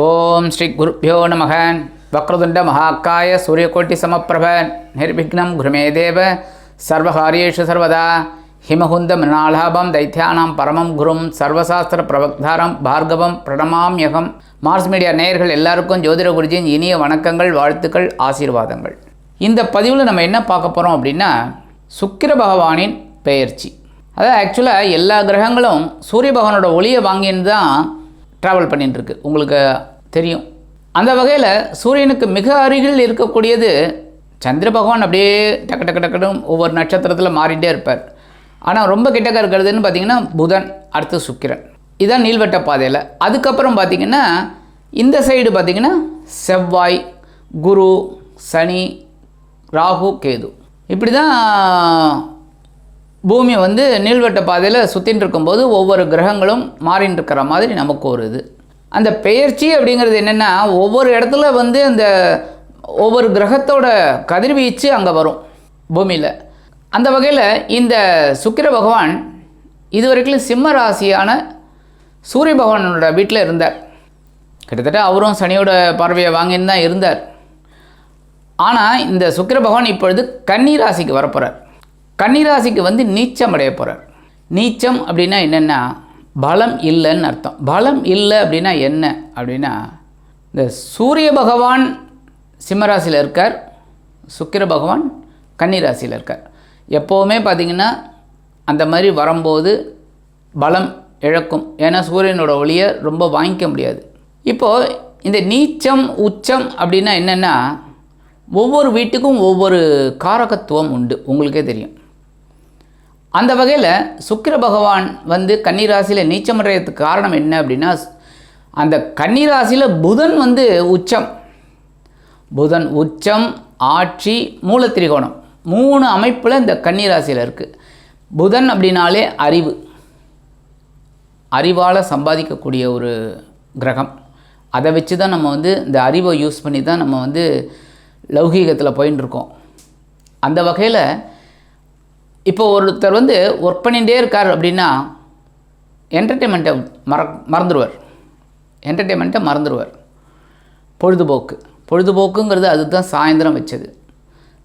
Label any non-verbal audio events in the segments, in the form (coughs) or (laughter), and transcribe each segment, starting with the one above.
ஓம் ஸ்ரீ குருப்பியோ நமக. வக்ரதுண்ட மகாக்காய சூரியகோட்டி சமப்பிரப. நிர்விக்னம் குருமே தேவ. சர்வகாரியேஷு சர்வதா. ஹிமகுந்த மிருணாலாபம் தைத்தியானாம் பரமம் குரும். சர்வசாஸ்திர பிரபக்தாரம் பார்கவம் பிரணமாம்யகம் மார்ஸ் மீடியா நேயர்கள் எல்லாருக்கும் ஜோதிட குருஜியின் இனிய வணக்கங்கள் வாழ்த்துக்கள் ஆசீர்வாதங்கள். இந்த பதிவில் நம்ம என்ன பார்க்க போகிறோம் அப்படின்னா சுக்கிர பகவானின் பெயர்ச்சி. அதாவது ஆக்சுவலாக எல்லா கிரகங்களும் சூரிய பகவானோட ஒளியை வாங்கின்னு தான் ட்ராவல் பண்ணிட்டுருக்கு உங்களுக்கு தெரியும். அந்த வகையில் சூரியனுக்கு மிக அருகில் இருக்கக்கூடியது சந்திர பகவான் அப்படியே டக்கு டக்கு டக்குன்னு ஒவ்வொரு நட்சத்திரத்தில் மாறிட்டே இருப்பார். ஆனால் ரொம்ப கிட்டக்க இருக்கிறதுன்னு பார்த்தீங்கன்னா புதன் அடுத்து சுக்கிரன். இதுதான் நீள்வட்ட பாதையில். அதுக்கப்புறம் பார்த்திங்கன்னா இந்த சைடு பார்த்தீங்கன்னா செவ்வாய் குரு சனி ராகு கேது. இப்படி தான் பூமி வந்து நீள்வட்ட பாதையில் சுற்றின்னு இருக்கும்போது ஒவ்வொரு கிரகங்களும் மாறின்னு இருக்கிற மாதிரி நமக்கு ஒரு இது. அந்த பெயர்ச்சி அப்படிங்கிறது என்னென்னா ஒவ்வொரு இடத்துல வந்து அந்த ஒவ்வொரு கிரகத்தோட கதிர்வீச்சு அங்கே வரும் பூமியில். அந்த வகையில் இந்த சுக்கிர பகவான் இதுவரைக்கும் சிம்ம ராசியான சூரிய பகவானோட வீட்டில் இருந்தார். கிட்டத்தட்ட அவரும் சனியோட பார்வையை வாங்கின்னு தான் இருந்தார். ஆனால் இந்த சுக்கிர பகவான் இப்பொழுது கன்னி ராசிக்கு வரப்போகிறார் கன்னி ராசிக்கு வந்து நீச்சம் அடைய போகிறார் நீச்சம் அப்படின்னா என்னென்னா பலம் இல்லைன்னு அர்த்தம். பலம் இல்லை அப்படின்னா என்ன? அப்படின்னா இந்த சூரிய பகவான் சிம்மராசியில் இருக்கார் சுக்கிர பகவான் கன்னிராசியில் இருக்கார். எப்போவுமே பார்த்திங்கன்னா அந்த மாதிரி வரும்போது பலம் இழக்கும். ஏன்னா சூரியனோட ஒளியை ரொம்ப வாங்கிக்க முடியாது. இப்போது இந்த நீச்சம் உச்சம் அப்படின்னா என்னென்னா ஒவ்வொரு வீட்டுக்கும் ஒவ்வொரு காரகத்துவம் உண்டு. உங்களுக்கே தெரியும். அந்த வகையில் சுக்கிர பகவான் வந்து கன்னிராசியில் நீச்சமடைகிறதுக்கு காரணம் என்ன அப்படின்னா அந்த கன்னிராசியில் புதன் வந்து உச்சம். புதன் உச்சம் ஆட்சி மூலத்திரிகோணம். மூணு அமைப்பில் இந்த கன்னிராசியில் இருக்குது புதன் அப்படின்னாலே அறிவு. அறிவால் சம்பாதிக்கக்கூடிய ஒரு கிரகம். அதை வச்சு தான் நம்ம வந்து இந்த அறிவை யூஸ் பண்ணி தான் நம்ம வந்து லௌகீகத்தில் போயின்னு இருக்கோம் அந்த வகையில் இப்போ ஒருத்தர் வந்து ஒர்க் பண்ணிகிட்டே இருக்கார் அப்படின்னா என்டர்டெயின்மெண்ட்டை மற மறந்துடுவார் என்டர்டெயின்மெண்ட்டை மறந்துடுவார் பொழுதுபோக்கு. பொழுதுபோக்குங்கிறது அதுதான் சாயந்தரம் வச்சது.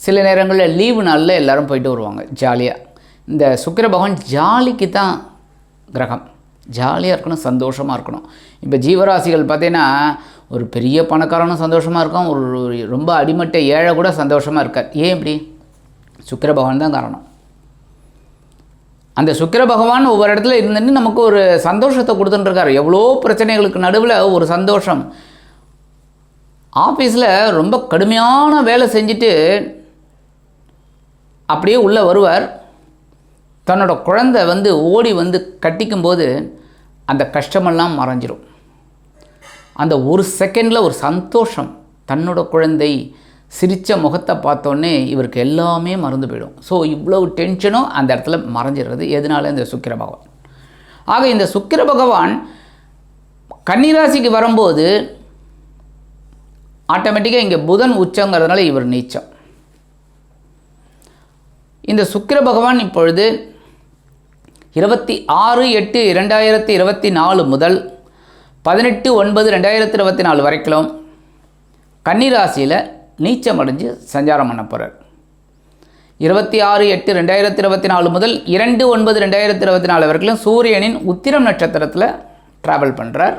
சில நேரங்களில் லீவு நாளில் எல்லோரும் போயிட்டு வருவாங்க ஜாலியாக இந்த சுக்கிர பகவான் ஜாலிக்கு தான் கிரகம். ஜாலியாக இருக்கணும் சந்தோஷமாக இருக்கணும். இப்போ ஜீவராசிகள் பார்த்தீங்கன்னா ஒரு பெரிய பணக்காரனும் சந்தோஷமாக இருக்கும் ஒரு ரொம்ப அடிமட்ட ஏழை கூட சந்தோஷமாக இருக்கார். ஏன் இப்படி? சுக்கிர பகவான் தான் காரணம். அந்த சுக்கிர பகவான் ஒவ்வொரு இடத்துல இருந்துட்டு நமக்கு ஒரு சந்தோஷத்தை கொடுத்துட்டுருக்காரு. எவ்வளோ பிரச்சனைகளுக்கு நடுவில் ஒரு சந்தோஷம். ஆஃபீஸில் ரொம்ப கடுமையான வேலை செஞ்சுட்டு அப்படியே உள்ளே வருவார். தன்னோட குழந்தை வந்து ஓடி வந்து கட்டிக்கும் போது அந்த கஷ்டமெல்லாம் மறைஞ்சிரும். அந்த ஒரு செகண்டில் ஒரு சந்தோஷம். தன்னோட குழந்தை சிரித்த முகத்தை பார்த்தோன்னே இவருக்கு எல்லாமே மறந்து போயிடும். ஸோ இவ்வளவு டென்ஷனும் அந்த இடத்துல மறைஞ்சிடுறது. எதனால? இந்த சுக்கிர பகவான். ஆக இந்த சுக்கிர பகவான் கன்னிராசிக்கு வரும்போது ஆட்டோமேட்டிக்காக இங்கே புதன் உச்சங்கிறதுனால இவர் நீச்சம். இந்த சுக்கிர பகவான் இப்பொழுது இருபத்தி ஆறு எட்டு இரண்டாயிரத்தி இருபத்தி நாலு முதல் பதினெட்டு ஒன்பது ரெண்டாயிரத்தி இருபத்தி நாலு வரைக்கும் கன்னிராசியில் நீச்சம் அடைஞ்சு சஞ்சாரம் பண்ண போகிறார் இருபத்தி ஆறு எட்டு ரெண்டாயிரத்தி இருபத்தி நாலு முதல் இரண்டு ஒன்பது ரெண்டாயிரத்தி இருபத்தி நாலு வரைக்கும் சூரியனின் உத்திரம் நட்சத்திரத்தில் ட்ராவல் பண்ணுறார்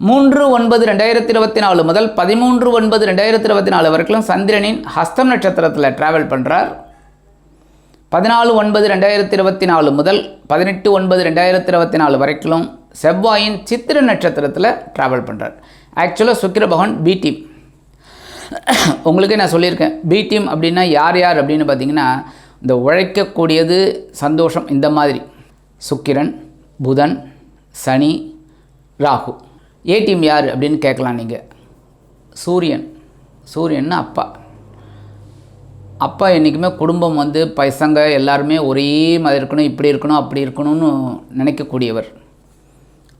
மூன்று ஒன்பது ரெண்டாயிரத்தி இருபத்தி நாலு முதல் பதிமூன்று ஒன்பது ரெண்டாயிரத்தி இருபத்தி நாலு வரைக்கும் சந்திரனின் ஹஸ்தம் நட்சத்திரத்தில் ட்ராவல் பண்ணுறார் பதினாலு ஒன்பது ரெண்டாயிரத்தி இருபத்தி நாலு முதல் பதினெட்டு ஒன்பது ரெண்டாயிரத்தி இருபத்தி நாலு வரைக்கும் செவ்வாயின் சித்திர நட்சத்திரத்தில் ட்ராவல் பண்ணுறார் ஆக்சுவலாக சுக்கிர பகவான் பி டீம் (coughs) உங்களுக்கே நான் சொல்லியிருக்கேன். பி டீம் அப்படின்னா யார் யார் அப்படின்னு பார்த்தீங்கன்னா இந்த உழைக்கக்கூடியது சந்தோஷம் இந்த மாதிரி. சுக்கிரன் புதன் சனி ராகு. ஏ டீம் யார் அப்படின்னு கேட்கலாம் நீங்கள் சூரியன். சூரியன் அப்பா. அப்பா என்றைக்குமே குடும்பம் வந்து பசங்க எல்லாருமே ஒரே மாதிரி இருக்கணும் இப்படி இருக்கணும் அப்படி இருக்கணும்னு நினைக்கக்கூடியவர்.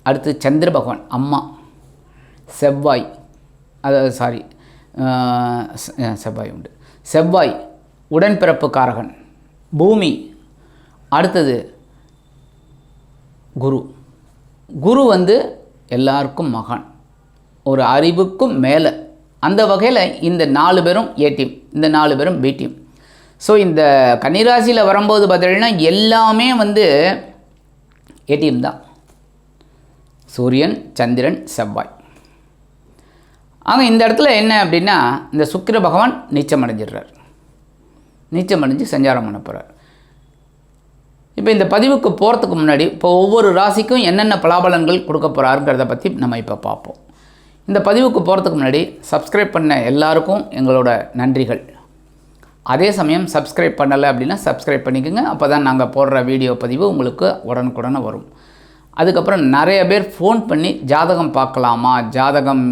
அடுத்து சந்திர பகவான் அம்மா. செவ்வாய். அதாவது சாரி செவ்வாய் உண்டு செவ்வாய் உடன்பிறப்பு காரகன் பூமி அடுத்தது குரு குரு வந்து எல்லாருக்கும் மகான் ஒரு அறிவுக்கும் மேலே அந்த வகையில் இந்த நாலு பேரும் ஏ டீம் இந்த நாலு பேரும் பி டீம் ஸோ இந்த கன்னிராசியில் வரும்போது பார்த்தீங்கன்னா எல்லாமே வந்து ஏடிஎம் தான். சூரியன் சந்திரன் செவ்வாய். ஆக இந்த இடத்துல என்ன அப்படின்னா இந்த சுக்கிர பகவான் நீச்சம் அடைஞ்சிடுறார் நீச்சம் அடைஞ்சு சஞ்சாரம் பண்ண போகிறார் இப்போ இந்த பதிவுக்கு போகிறதுக்கு முன்னாடி இப்போ ஒவ்வொரு ராசிக்கும் என்னென்ன பலாபலன்கள் கொடுக்க போகிறாருங்கிறத பற்றி நம்ம இப்போ பார்ப்போம். இந்த பதிவுக்கு போகிறதுக்கு முன்னாடி சப்ஸ்கிரைப் பண்ண எல்லாருக்கும் எங்களோட நன்றிகள். அதே சமயம் சப்ஸ்கிரைப் பண்ணலை அப்படின்னா சப்ஸ்கிரைப் பண்ணிக்கோங்க. அப்போ தான் நாங்கள் போடுற வீடியோ பதிவு உங்களுக்கு உடனுக்குடனே வரும். அதுக்கப்புறம் நிறைய பேர் ஃபோன் பண்ணி ஜாதகம் பார்க்கலாமா? ஜாதகம்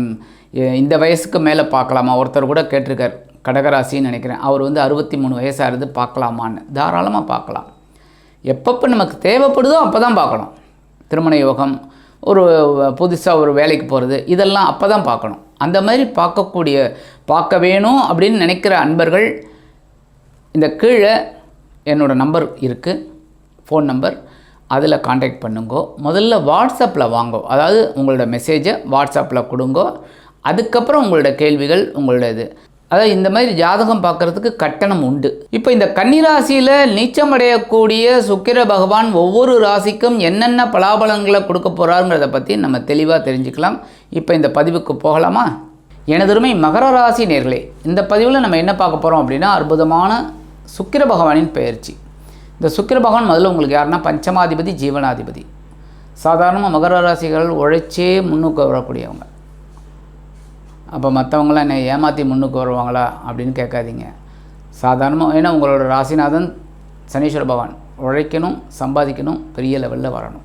இந்த வயசுக்கு மேலே பார்க்கலாமா? ஒருத்தர் கூட கேட்டிருக்கார் கடகராசின்னு நினைக்கிறேன். அவர் வந்து அறுபத்தி மூணு வயசாக இருந்து பார்க்கலாமான்னு. தாராளமாக பார்க்கலாம். எப்பப்போ நமக்கு தேவைப்படுதோ அப்போ தான் பார்க்கணும். திருமண யோகம் ஒரு புதுசாக ஒரு வேலைக்கு போகிறது இதெல்லாம் அப்போ தான் பார்க்கணும். அந்த மாதிரி பார்க்கக்கூடிய பார்க்க வேணும் அப்படின்னு நினைக்கிற அன்பர்கள் இந்த கீழே என்னோட நம்பர் இருக்குது ஃபோன் நம்பர். அதில் காண்டாக்ட் பண்ணுங்கோ. முதல்ல வாட்ஸ்அப்பில் வாங்கோ. அதாவது உங்களோட மெசேஜை வாட்ஸ்அப்பில் கொடுங்கோ. அதுக்கப்புறம் உங்களோட கேள்விகள் உங்களோட இது அதாவது இந்த மாதிரி ஜாதகம் பார்க்குறதுக்கு கட்டணம் உண்டு. இப்போ இந்த கன்னிராசியில் நீச்சம் அடையக்கூடிய சுக்கிர பகவான் ஒவ்வொரு ராசிக்கும் என்னென்ன பலாபலங்களை கொடுக்க போகிறாருங்கிறத பற்றி நம்ம தெளிவாக தெரிஞ்சுக்கலாம். இப்போ இந்த பதிவுக்கு போகலாமா? எனதுருமை மகர ராசி நேர்களே இந்த பதிவில் நம்ம என்ன பார்க்க போகிறோம் அப்படின்னா அற்புதமான சுக்கிர பகவானின் பெயர்ச்சி. இந்த சுக்கிர பகவான் முதல்ல உங்களுக்கு யாருன்னா பஞ்சமாதிபதி ஜீவனாதிபதி. சாதாரணமாக மகர ராசிகள் உழைச்சே முன்னுக்கு வரக்கூடியவங்க. அப்போ மற்றவங்களாம் என்னை ஏமாற்றி முன்னுக்கு வருவாங்களா அப்படின்னு கேட்காதீங்க. சாதாரணமாக ஏன்னா உங்களோட ராசிநாதன் சனீஸ்வர பகவான் உழைக்கணும் சம்பாதிக்கணும் பெரிய லெவலில் வரணும்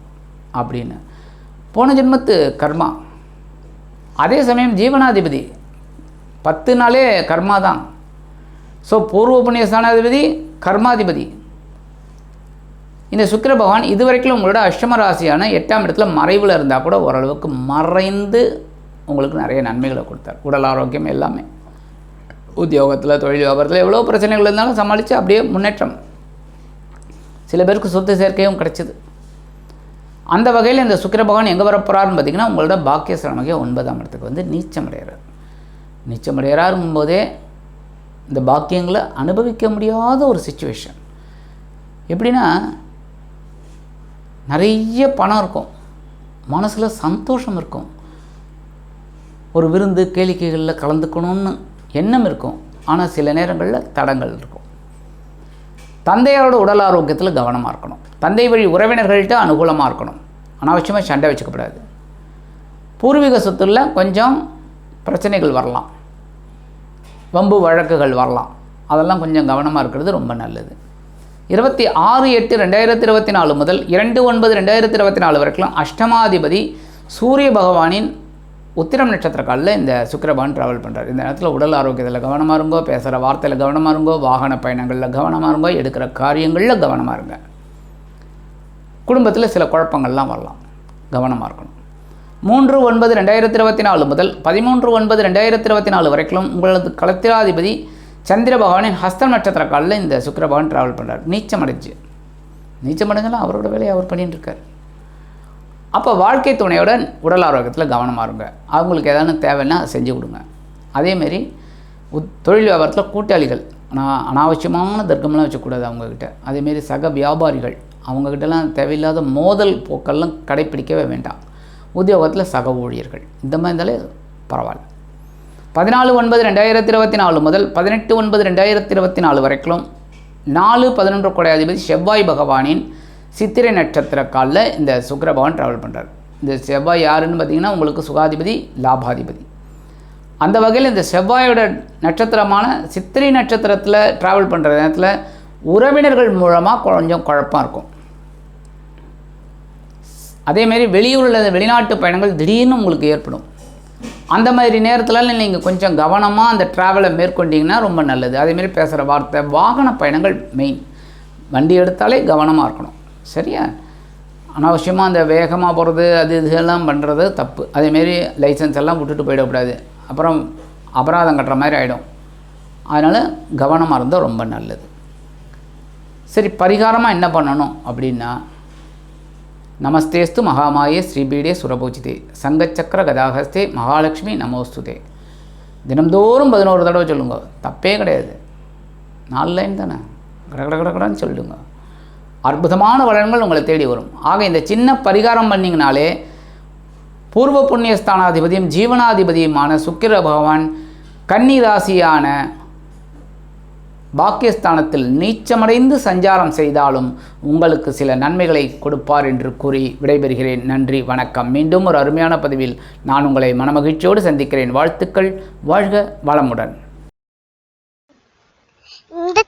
அப்படின்னு. போன ஜென்மத்து கர்மா. அதே சமயம் ஜீவனாதிபதி. பத்து நாளே கர்மா தான். ஸோ பூர்வ புண்ணிய ஸ்தானாதிபதி கர்மாதிபதி. இந்த சுக்கிர பகவான் இதுவரைக்கும் உங்களோட அஷ்டம ராசியான எட்டாம் இடத்துல மறைவில் இருந்தால் கூட ஓரளவுக்கு மறைந்து உங்களுக்கு நிறைய நன்மைகளை கொடுத்தார். உடல் ஆரோக்கியம் எல்லாமே. உத்தியோகத்தில் தொழில் வியாபாரத்தில் எவ்வளோ பிரச்சனைகள் இருந்தாலும் சமாளித்து அப்படியே முன்னேற்றம். சில பேருக்கு சொத்து சேர்க்கையும் கிடைச்சிது. அந்த வகையில் இந்த சுக்கிர பகவான் எங்கே வரப்போகிறாருன்னு பார்த்தீங்கன்னா உங்களோட பாக்கியஸ்தானமாக ஒன்பதாம் இடத்துக்கு வந்து நீச்சமடைகிறார் அடைகிறார். போதே இந்த பாக்கியங்களை அனுபவிக்க முடியாத ஒரு சுச்சுவேஷன் எப்படின்னா நிறைய பணம் இருக்கும். மனசில் சந்தோஷம் இருக்கும். ஒரு விருந்து கேளிக்கைகளில் கலந்துக்கணும்னு எண்ணம் இருக்கும். ஆனால் சில நேரங்களில் தடங்கள் இருக்கும். தந்தையாரோட உடல் ஆரோக்கியத்தில் கவனமாக இருக்கணும். தந்தை வழி உறவினர்கள்ட்ட அனுகூலமாக இருக்கணும். அனாவசியமாக சண்டை வச்சுக்கப்படாது. பூர்வீக சொத்துல கொஞ்சம் பிரச்சனைகள் வரலாம். வம்பு வழக்குகள் வரலாம். அதெல்லாம் கொஞ்சம் கவனமாக இருக்கிறது ரொம்ப நல்லது. இருபத்தி ஆறு எட்டு ரெண்டாயிரத்தி இருபத்தி நாலு முதல் இரண்டு ஒன்பது ரெண்டாயிரத்தி இருபத்தி நாலு வரைக்கும் அஷ்டமாதிபதி சூரிய பகவானின் உத்திரம் நட்சத்திர காலில் இந்த சுக்கரபான் ட்ராவல் பண்ணுறாரு இந்த நேரத்தில் உடல் ஆரோக்கியத்தில் கவனமாக இருங்கோ பேசுகிற வார்த்தையில் கவனமாக இருங்கோ வாகன பயணங்களில் கவனமாக இருங்கோ எடுக்கிற காரியங்களில் கவனமாக இருங்க. குடும்பத்தில் சில குழப்பங்கள்லாம் வரலாம். கவனமாக இருக்கணும். மூன்று ஒன்பது ரெண்டாயிரத்தி இருபத்தி நாலு முதல் பதிமூன்று ஒன்பது ரெண்டாயிரத்தி இருபத்தி நாலு வரைக்கும் உங்களது களத்திராதிபதி சந்திர பகவானின் ஹஸ்தம் நட்சத்திர காலில் இந்த சுக்கிர பகவான் ட்ராவல் பண்ணுறார் நீச்சம் அடைஞ்சு நீச்சம் அடைஞ்சாலும் அவரோட வேலையை அவர் பண்ணிட்டு இருக்கார். அப்போ வாழ்க்கை துணையோட உடல் ஆரோக்கியத்தில் கவனமாக இருங்க. அவங்களுக்கு எதனா தேவைன்னா செஞ்சு கொடுங்க. அதேமாரி உத் தொழில் வியாபாரத்தில் கூட்டாளிகள் நான் அனாவசியமான தர்க்கம்லாம் வச்சக்கூடாது அவங்கக்கிட்ட அதேமாரி சக வியாபாரிகள் அவங்கக்கிட்டலாம் தேவையில்லாத மோதல் போக்கெல்லாம் கடைப்பிடிக்கவே வேண்டாம். உத்தியோகத்தில் சக ஊழியர்கள் இந்த மாதிரி இருந்தாலே பரவாயில்ல. பதினாலு ஒன்பது ரெண்டாயிரத்தி இருபத்தி நாலு முதல் பதினெட்டு ஒன்பது ரெண்டாயிரத்தி இருபத்தி நாலு வரைக்கும் நாலு பதினொன்று கொடையாதிபதி செவ்வாய் பகவானின் சித்திரை நட்சத்திர காலில் இந்த சுக்கர பகவான் ட்ராவல் பண்ணுறார் இந்த செவ்வாய் யாருன்னு பார்த்தீங்கன்னா உங்களுக்கு சுகாதிபதி லாபாதிபதி. அந்த வகையில் இந்த செவ்வாயோட நட்சத்திரமான சித்திரை நட்சத்திரத்தில் ட்ராவல் பண்ணுற நேரத்தில் உறவினர்கள் மூலமாக கொஞ்சம் குழப்பம் இருக்கும். அதேமாரி வெளியூரில் வெளிநாட்டு பயணங்கள் திடீர்னு உங்களுக்கு ஏற்படும். அந்த மாதிரி நேரத்தில் நீங்கள் கொஞ்சம் கவனமாக அந்த ட்ராவலை மேற்கொண்டீங்கன்னா ரொம்ப நல்லது. அதேமாரி பேசுகிற வார்த்தை வாகன பயணங்கள் மெயின் வண்டி எடுத்தாலே கவனமாக இருக்கணும். சரியா? அனாவசியமாக அந்த வேகமாக போகிறது அது இதெல்லாம் பண்ணுறது தப்பு. அதேமாரி லைசன்ஸ் எல்லாம் விட்டுட்டு போயிடக்கூடாது. அப்புறம் அபராதம் கட்டுற மாதிரி ஆகிடும் அதனால் கவனமாக இருந்தால் ரொம்ப நல்லது. சரி பரிகாரமாக என்ன பண்ணணும் அப்படின்னா நமஸ்தேஸ்து மகாமாயே ஸ்ரீபீடே சுரபூஜிதே. சங்கச்சக்கர கதாகஸ்தே மகாலட்சுமி நமோஸ்துதே. தினம்தோறும் பதினோரு தடவை சொல்லுங்க. தப்பே கிடையாது. நாலு லைன் தானே? கட கட கடன்னு சொல்லுங்க அற்புதமான பலன்கள் உங்களை தேடி வரும். ஆக இந்த சின்ன பரிகாரம் பண்ணிங்கனாலே பூர்வ புண்ணியஸ்தானாதிபதியும் ஜீவனாதிபதியுமான சுக்கிர பகவான் கன்னி ராசியான பாக்கியஸ்தானத்தில் நீச்சமடைந்து சஞ்சாரம் செய்தாலும் உங்களுக்கு சில நன்மைகளை கொடுப்பார் என்று கூறி விடைபெறுகிறேன். நன்றி வணக்கம். மீண்டும் ஒரு அருமையான பதிவில் நான் உங்களை மனமகிழ்ச்சியோடு சந்திக்கிறேன். வாழ்த்துக்கள். வாழ்க வளமுடன்.